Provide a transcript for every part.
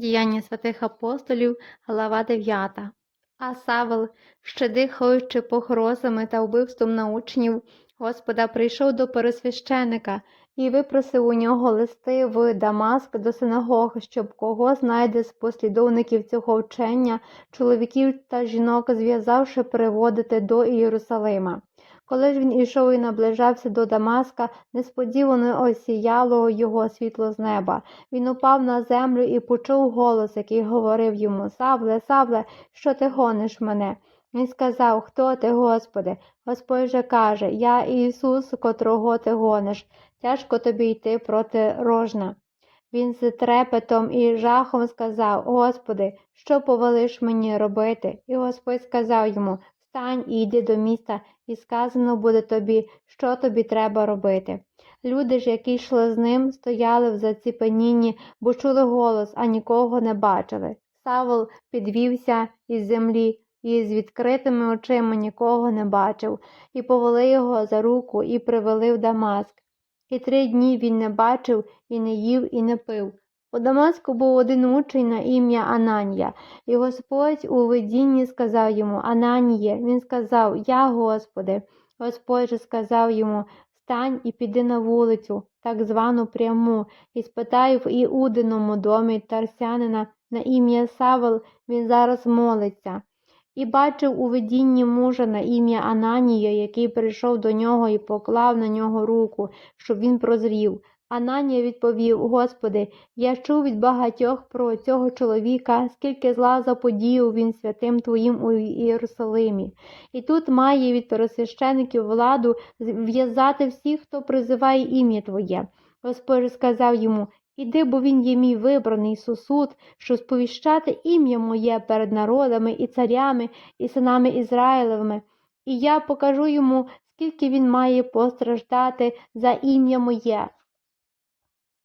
Діяння святих апостолів, глава 9. А Савел, ще дихаючи погрозами та вбивством на учнів, Господа прийшов до пересвященика і випросив у нього листи в Дамаск до синагог, щоб кого знайде з послідовників цього вчення, чоловіків та жінок, зв'язавши переводити до Єрусалима. Коли ж він ішов і наближався до Дамаска, несподівано осіяло його світло з неба. Він упав на землю і почув голос, який говорив йому Савле, Савле, що ти гониш мене? Він сказав, Хто ти, Господи? Господь же каже, Я Ісус, котрого ти гониш. Тяжко тобі йти проти рожна. Він з трепетом і жахом сказав, Господи, що повелиш мені робити? І Господь сказав йому, Встань і йди до міста, і сказано буде тобі, що тобі треба робити. Люди ж, які йшли з ним, стояли в заціпенінні, бо чули голос, а нікого не бачили. Савол підвівся із землі і з відкритими очима нікого не бачив, і повели його за руку і привели в Дамаск. І три дні він не бачив, і не їв, і не пив. У Дамаску був один учень на ім'я Ананія, і Господь у видінні сказав йому Ананіє. Він сказав Я, Господи. Господь же сказав йому Встань і піди на вулицю, так звану пряму, і спитай в Іудиному домі тарсянина на ім'я Савел, він зараз молиться. І бачив у видінні мужа на ім'я Ананія, який прийшов до нього і поклав на нього руку, щоб він прозрів. Ананія відповів: Господи, я чув від багатьох про цього чоловіка, скільки зла заподіяв він святим Твоїм у Єрусалимі. І тут має від пересвящеників владу в'язати всіх, хто призиває ім'я Твоє. Господь сказав йому: Іди, бо він є мій вибраний сусуд, що сповіщати ім'я моє перед народами і царями, і синами Ізраїлевими, і я покажу йому, скільки він має постраждати за ім'я моє.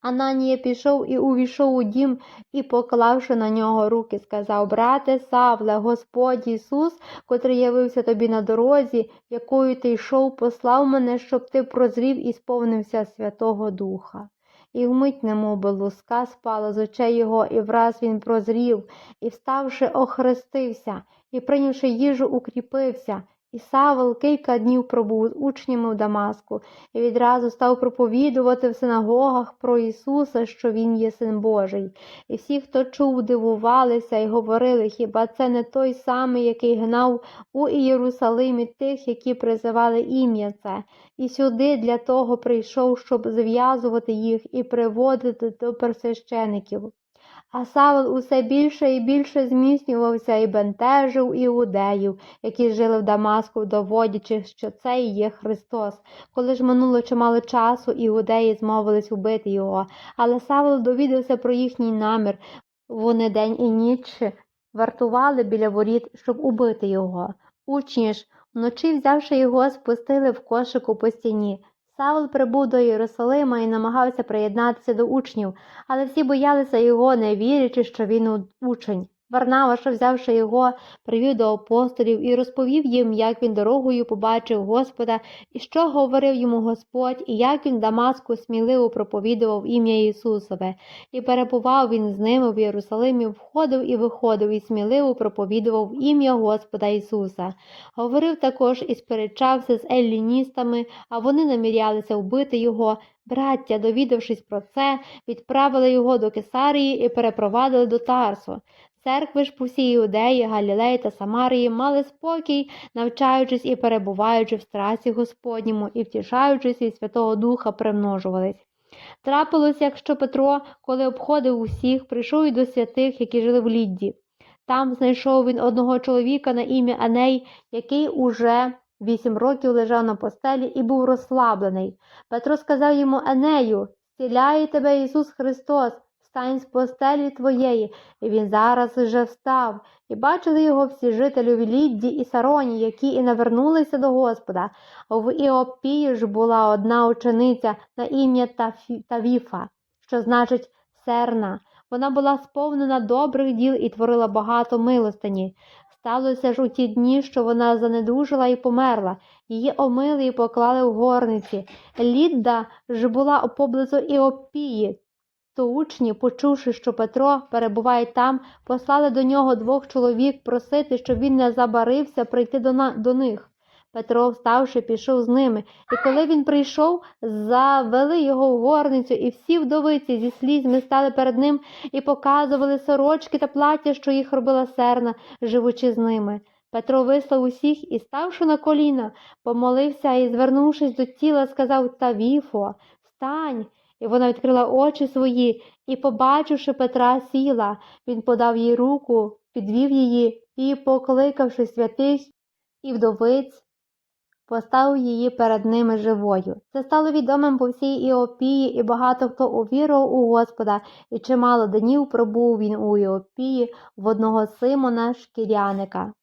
Ананія пішов і увійшов у дім і, поклавши на нього руки, сказав Брате Савле, Господь Ісус, котрий явився тобі на дорозі, якою ти йшов, послав мене, щоб ти прозрів і сповнився Святого Духа. І вмить немовби луска спала з очей його, і враз він прозрів, і, вставши, охрестився, і, прийнявши їжу, укріпився. І Савел кілька днів пробув з учнями в Дамаску і відразу став проповідувати в синагогах про Ісуса, що Він є Син Божий. І всі, хто чув, дивувалися і говорили, хіба це не той самий, який гнав у Єрусалимі тих, які призивали ім'я це, і сюди для того прийшов, щоб зв'язувати їх і приводити до персвящеників. А Савел усе більше і більше зміцнювався і бентежив іудеїв, які жили в Дамаску, доводячи, що це і є Христос. Коли ж минуло чимало часу, іудеї змовились убити його, але Савел довідався про їхній намір. Вони день і ніч вартували біля воріт, щоб убити його. Учні ж, вночі, взявши його, спустили в кошику по стіні. Савл прибув до Єрусалима і намагався приєднатися до учнів, але всі боялися його, не вірячи, що він учень. Варнава, взявши його, привів до апостолів і розповів їм, як він дорогою побачив Господа, і що говорив йому Господь, і як він Дамаску сміливо проповідував ім'я Ісусове, і перебував він з ними в Єрусалимі, входив і виходив, і сміливо проповідував ім'я Господа Ісуса. Говорив також і сперечався з елліністами, а вони намірялися вбити його. Браття, довідавшись про це, відправили його до Кесарії і перепровадили до Тарсу. Церкви ж по всій Іудеї, Галілеї та Самарії мали спокій, навчаючись і перебуваючи в страсі Господньому, і втішаючись від Святого Духа, примножувались. Трапилось, якщо Петро, коли обходив усіх, прийшов і до святих, які жили в Лідді. Там знайшов він одного чоловіка на ім'я Аней, який уже вісім років лежав на постелі і був розслаблений. Петро сказав йому Енею, зціляє тебе Ісус Христос, встань з постелі твоєї, і він зараз вже встав. І бачили його всі жителі в Лідді і Сароні, які і навернулися до Господа. В Іопії ж була одна учениця на ім'я Тавіфа, що значить серна. Вона була сповнена добрих діл і творила багато милостині. Сталося ж у ті дні, що вона занедужила і померла, її омили і поклали в горниці. Лідда ж була поблизу Іопії, То учні, почувши, що Петро перебуває там, послали до нього двох чоловік просити, щоб він не забарився прийти до, на... до них. Петро, вставши, пішов з ними, і коли він прийшов, завели його в горницю, і всі вдовиці зі слізьми стали перед ним і показували сорочки та плаття, що їх робила серна, живучи з ними. Петро вислав усіх і, ставши на коліна, помолився і, звернувшись до тіла, сказав Тавіфо, встань. І вона відкрила очі свої і, побачивши Петра, сіла. Він подав їй руку, підвів її і, покликавши святих і вдовиць, поставив її перед ними живою. Це стало відомим по всій Іопії, і багато хто увірував у Господа, і чимало днів пробув він у Іопії в одного Симона Шкіряника.